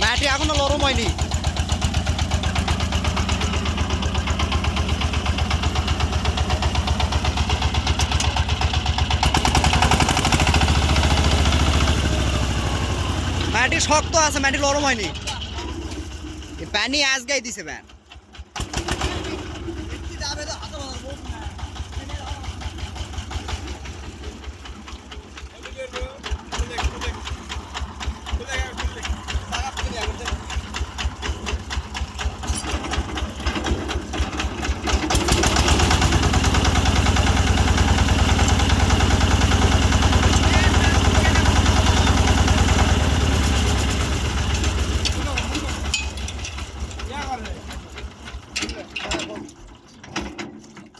মাটি এখনও নরম হয়নি মাটি শক্ত আছে মাটি নরম হয়নি। প্যানি পানি আজগাই দিছে ব্যান খুলে খুলে উপর তুললি এক উপর দে। এক উপর লে, এক উপর লে, একবার উপর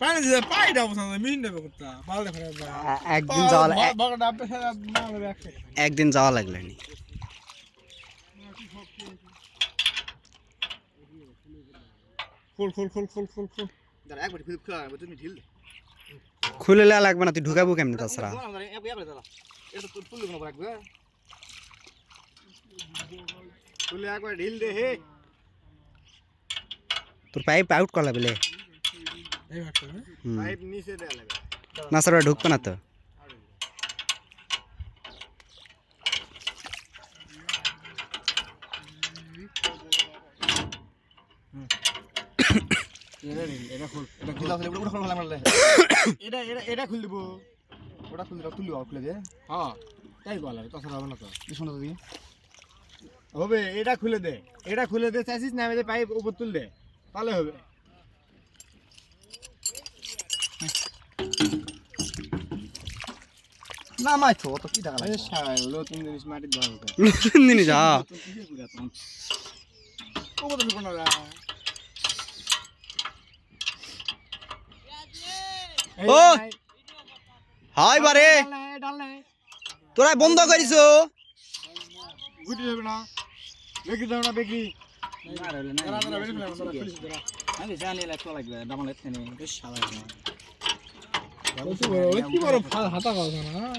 ফেলে এ- একদিন যাওয়া লা- বড় ডাবে সারা না হবে একসাথে একদিন যাওয়া লাগল নি খোল খোল খোল খোল খোল খোল খুলে লেয়া লাগবে না তুই ঢুকাবো কেমনি তাছাড়া তুলে একবার ঢিল দে হে তোর পাইপ আউট করা বেলে না স্যার ঢুকবে না তো। এটা খুল এটা খুল ওটা খুল আমরা এটা এটা এটা খুল দিব। ওটা খুল দিব তুলি খুলে দে। হ্যাঁ তাই হবে না তো। হবে এটা খুলে দে এটা খুলে দে চাইছিস না আমি পাইপ উপর তুল দে তাহলে হবে। না মাইছো অত কি টাকা লাগে শালো তিন জিনিস মাটির দাম দিনই যা ও কত কোন না ও! হাই বারে তোরা বন্ধ করিস গুটি যাবে না বেগি যাবে না বেগি দাঁড়া দাঁড়া বেরিয়ে ফেলে দাঁড়া পুলিশ দাঁড়া আমি জানি লাগতো লাগবে 너도 왜 피바로 반 하다가 오잖아.